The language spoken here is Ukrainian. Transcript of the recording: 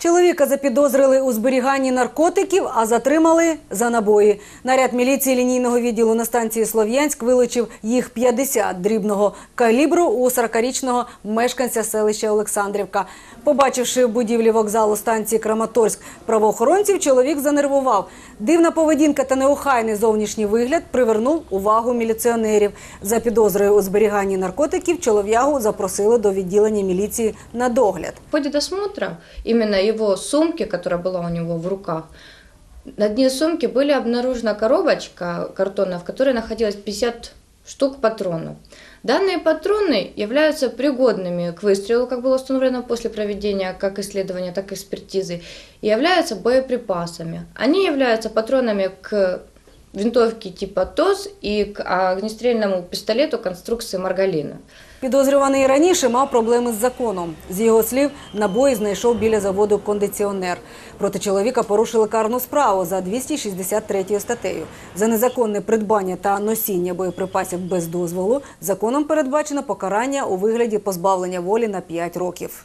Чоловіка запідозрили у зберіганні наркотиків, а затримали за набої. Наряд міліції лінійного відділу на станції Слов'янськ вилучив їх 50 дрібного калібру у 40-річного мешканця селища Олександрівка. Побачивши будівлі вокзалу станції Краматорськ правоохоронців, чоловік занервував. Дивна поведінка та неохайний зовнішній вигляд привернув увагу міліціонерів. За підозрою у зберіганні наркотиків чолов'ягу запросили до відділення міліції на догляд. В досмотра именно его сумки, которая была у него в руках, на дне сумки были обнаружена коробочка картонная, в которой находилось 50 штук патронов. Данные патроны являются пригодными к выстрелу, как было установлено после проведения как исследования, так и экспертизы, и являются боеприпасами. Они являются патронами к винтовке типа ТОС и к огнестрельному пистолету конструкции Маргалина. Підозрюваний раніше мав проблеми з законом. З його слів, набої знайшов біля заводу кондиціонер. Проти чоловіка порушили карну справу за 263 статтею. За незаконне придбання та носіння боєприпасів без дозволу законом передбачено покарання у вигляді позбавлення волі на 5 років.